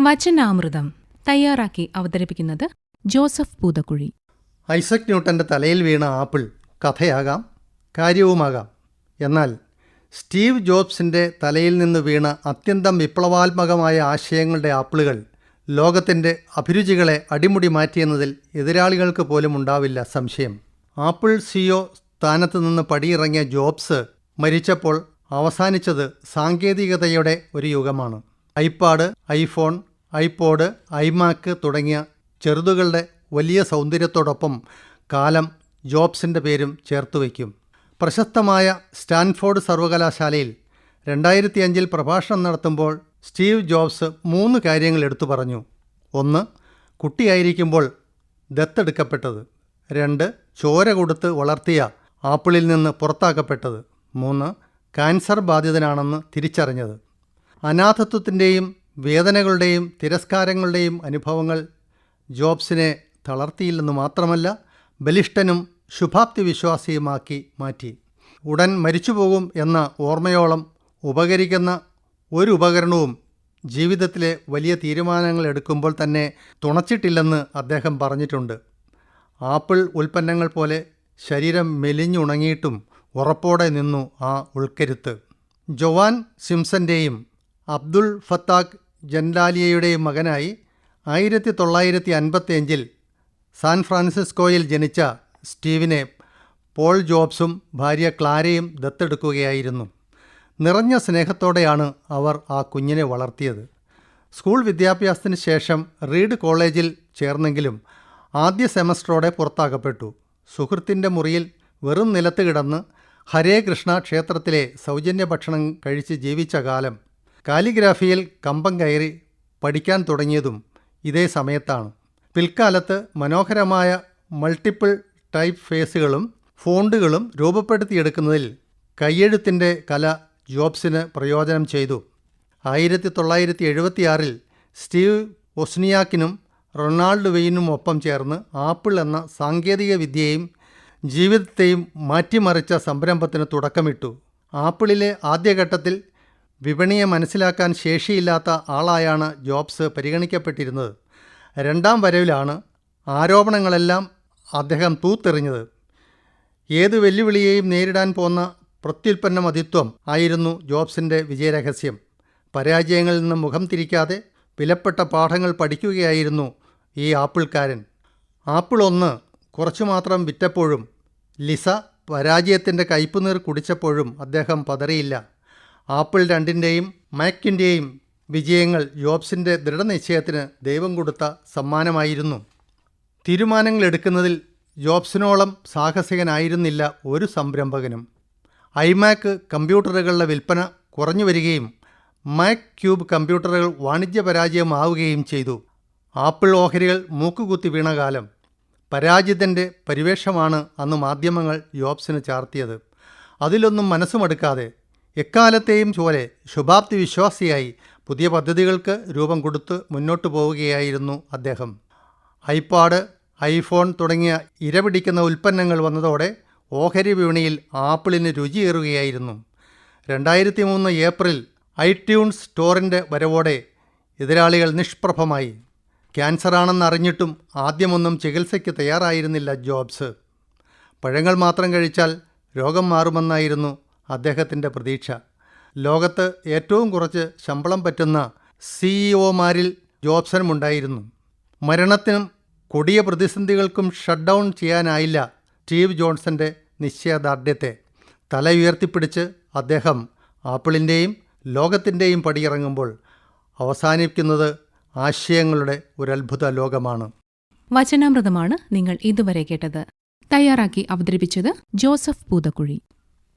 വചനാമൃതം തയ്യാറാക്കി അവതരിപ്പിക്കുന്നത് ജോസഫ് പൂതക്കുഴി. ഐസക് ന്യൂട്ടന്റെ തലയിൽ വീണ ആപ്പിൾ കഥയാകാം കാര്യവുമാകാം. എന്നാൽ സ്റ്റീവ് ജോബ്സിന്റെ തലയിൽ നിന്ന് വീണ അത്യന്തം വിപ്ലവാത്മകമായ ആശയങ്ങളുടെ ആപ്പിളുകൾ ലോകത്തിന്റെ അഭിരുചികളെ അടിമുടി മാറ്റിയെന്നതിൽ എതിരാളികൾക്ക് പോലും ഉണ്ടാവില്ല സംശയം. ആപ്പിൾ സിഒ സ്ഥാനത്ത് നിന്ന് പടിയിറങ്ങിയ ജോബ്സ് മരിച്ചപ്പോൾ അവസാനിച്ചത് സാങ്കേതികതയുടെ ഒരു യുഗമാണ്. ഐപാഡ് ഐഫോൺ ഐപോഡ് ഐമാക്ക് തുടങ്ങിയ ചെറുതുകളുടെ വലിയ സൗന്ദര്യത്തോടൊപ്പം കാലം ജോബ്സിന്റെ പേരും ചേർത്ത് വയ്ക്കും. പ്രശസ്തമായ സ്റ്റാൻഫോർഡ് സർവകലാശാലയിൽ രണ്ടായിരത്തി അഞ്ചിൽ പ്രഭാഷണം നടത്തുമ്പോൾ സ്റ്റീവ് ജോബ്സ് മൂന്ന് കാര്യങ്ങൾ എടുത്തു പറഞ്ഞു. ഒന്ന് കുട്ടിയായിരിക്കുമ്പോൾ ദത്തെടുക്കപ്പെട്ടത്. രണ്ട് ചോര കൊടുത്ത് വളർത്തിയ ആപ്പിളിൽ നിന്ന് പുറത്താക്കപ്പെട്ടത്. മൂന്ന് കാൻസർ ബാധിതനാണെന്ന് തിരിച്ചറിഞ്ഞത്. അനാഥത്വത്തിന്റെയും വേദനകളുടെയും തിരസ്കാരങ്ങളുടെയും അനുഭവങ്ങൾ ജോബ്സിനെ തളർത്തിയില്ലെന്ന് മാത്രമല്ല ബലിഷ്ഠനും ശുഭാപ്തി വിശ്വാസിയുമാക്കി മാറ്റി. ഉടൻ മരിച്ചുപോകും എന്ന ഓർമ്മയോളം ഉപകരിക്കുന്ന ഒരു ഉപകരണവും ജീവിതത്തിലെ വലിയ തീരുമാനങ്ങൾ എടുക്കുമ്പോൾ തന്നെ തുണച്ചിട്ടില്ലെന്ന് അദ്ദേഹം പറഞ്ഞിട്ടുണ്ട്. ആപ്പിൾ ഉൽപ്പന്നങ്ങൾ പോലെ ശരീരം മെലിഞ്ഞുണങ്ങിയിട്ടും ഉറപ്പോടെ നിന്നു ആ ഉൾക്കരുത്ത്. ജോവാൻ സിംസന്റെയും അബ്ദുൾ ഫത്താഖ് ജൻലാലിയയുടെയും മകനായി ആയിരത്തി തൊള്ളായിരത്തി അൻപത്തിയഞ്ചിൽ സാൻ ഫ്രാൻസിസ്കോയിൽ ജനിച്ച സ്റ്റീവിനെ പോൾ ജോബ്സും ഭാര്യ ക്ലാരയും ദത്തെടുക്കുകയായിരുന്നു. നിറഞ്ഞ സ്നേഹത്തോടെയാണ് അവർ ആ കുഞ്ഞിനെ വളർത്തിയത്. സ്കൂൾ വിദ്യാഭ്യാസത്തിന് ശേഷം റീഡ് കോളേജിൽ ചേർന്നെങ്കിലും ആദ്യ സെമസ്റ്ററോടെ പുറത്താക്കപ്പെട്ടു. സുഹൃത്തിന്റെ മുറിയിൽ വെറും നിലത്ത് കിടന്ന് ഹരേ കൃഷ്ണ ക്ഷേത്രത്തിലെ സൗജന്യ ഭക്ഷണം കഴിച്ച് ജീവിച്ച കാലം കാലിഗ്രാഫിയിൽ കമ്പം കയറി പഠിക്കാൻ തുടങ്ങിയതും ഇതേ സമയത്താണ്. പിൽക്കാലത്ത് മനോഹരമായ മൾട്ടിപ്പിൾ ടൈപ്പ് ഫേസുകളും ഫോണ്ടുകളും രൂപപ്പെടുത്തിയെടുക്കുന്നതിൽ കയ്യെഴുത്തിന്റെ കല ജോബ്സിന് പ്രയോജനം ചെയ്തു. ആയിരത്തി തൊള്ളായിരത്തി എഴുപത്തിയാറിൽ സ്റ്റീവ് ഒസ്നിയാക്കിനും റൊണാൾഡ് വെയിനും ഒപ്പം ചേർന്ന് ആപ്പിൾ എന്ന സാങ്കേതിക വിദ്യയും ജീവിതത്തെയും മാറ്റിമറിച്ച സംരംഭത്തിന് തുടക്കമിട്ടു. ആപ്പിളിലെ ആദ്യഘട്ടത്തിൽ വിപണിയെ മനസ്സിലാക്കാൻ ശേഷിയില്ലാത്ത ആളായാണ് ജോബ്സ് പരിഗണിക്കപ്പെട്ടിരുന്നത്. രണ്ടാം വരവിലാണ് ആരോപണങ്ങളെല്ലാം അദ്ദേഹം തൂത്തെറിഞ്ഞത്. ഏത് വെല്ലുവിളിയെയും നേരിടാൻ പോന്ന പ്രത്യുൽപ്പന്ന മതിത്വം ആയിരുന്നു ജോബ്സിന്റെ വിജയരഹസ്യം. പരാജയങ്ങളിൽ നിന്ന് മുഖം തിരിക്കാതെ വിലപ്പെട്ട പാഠങ്ങൾ പഠിക്കുകയായിരുന്നു ഈ ആപ്പിൾക്കാരൻ. ആപ്പിൾ ഒന്ന് കുറച്ചു മാത്രം വിറ്റപ്പോഴും ലിസ പരാജയത്തിന്റെ കയ്പുനീർ കുടിച്ചപ്പോഴും അദ്ദേഹം പതറിയില്ല. ആപ്പിൾ രണ്ടിന്റെയും മാക്കിന്റെയും വിജയങ്ങൾ ജോബ്സിന്റെ ദൃഢനിശ്ചയത്തിന് ദൈവം കൊടുത്ത സമ്മാനമായിരുന്നു. തീരുമാനങ്ങൾ എടുക്കുന്നതിൽ ജോബ്സിനോളം സാഹസികനായിരുന്നില്ല ഒരു സംരംഭകനും. ഐമാക്ക് കമ്പ്യൂട്ടറുകളുടെ വിൽപ്പന കുറഞ്ഞു വരികയും മാക് ക്യൂബ് കമ്പ്യൂട്ടറുകൾ വാണിജ്യ പരാജയമാവുകയും ചെയ്തു. ആപ്പിൾ ഓഹരികൾ മൂക്കുകുത്തി വീണ കാലം പരാജിതന്റെ പരിവേഷമാണ് അന്ന് മാധ്യമങ്ങൾ ജോബ്സിന് ചാർത്തിയത്. അതിലൊന്നും മനസ്സുമടുക്കാതെ എക്കാലത്തെയും പോലെ ശുഭാപ്തി വിശ്വാസിയായി പുതിയ പദ്ധതികൾക്ക് രൂപം കൊടുത്ത് മുന്നോട്ടു പോവുകയായിരുന്നു അദ്ദേഹം. ഐപാഡ് ഐഫോൺ തുടങ്ങിയ ഇരപിടിക്കുന്ന ഉൽപ്പന്നങ്ങൾ വന്നതോടെ ഓഹരി വിപണിയിൽ ആപ്പിളിന് രുചിയേറുകയായിരുന്നു. രണ്ടായിരത്തി മൂന്ന് ഏപ്രിൽ ഐട്യൂൺസ് സ്റ്റോറിന്റെ വരവോടെ എതിരാളികൾ നിഷ്പ്രഭമായി. ക്യാൻസറാണെന്നറിഞ്ഞിട്ടും ആദ്യമൊന്നും ചികിത്സയ്ക്ക് തയ്യാറായിരുന്നില്ല ജോബ്സ്. പഴങ്ങൾ മാത്രം കഴിച്ചാൽ രോഗം മാറുമെന്നായിരുന്നു അദ്ദേഹത്തിന്റെ പ്രതീക്ഷ. ലോകത്ത് ഏറ്റവും കുറച്ച് ശമ്പളം പറ്റുന്ന സിഇഒമാരിൽ ജോബ്സനുമുണ്ടായിരുന്നു മരണത്തിനും കൊടിയ പ്രതിസന്ധികൾക്കും ഷട്ട് ഡൗൺ ചെയ്യാനായില്ല സ്റ്റീവ് ജോൺസന്റെ നിശ്ചയദാർഢ്യത്തെ. തല ഉയർത്തിപ്പിടിച്ച് അദ്ദേഹം ആപ്പിളിന്റെയും ലോകത്തിന്റെയും പടിയിറങ്ങുമ്പോൾ അവസാനിക്കുന്നത് ആശയങ്ങളുടെ ഒരത്ഭുത ലോകമാണ്. വചനാമൃതമാണ് നിങ്ങൾ ഇതുവരെ കേട്ടത്. തയ്യാറാക്കി അവതരിപ്പിച്ചത് ജോസഫ് പൂതക്കുഴി.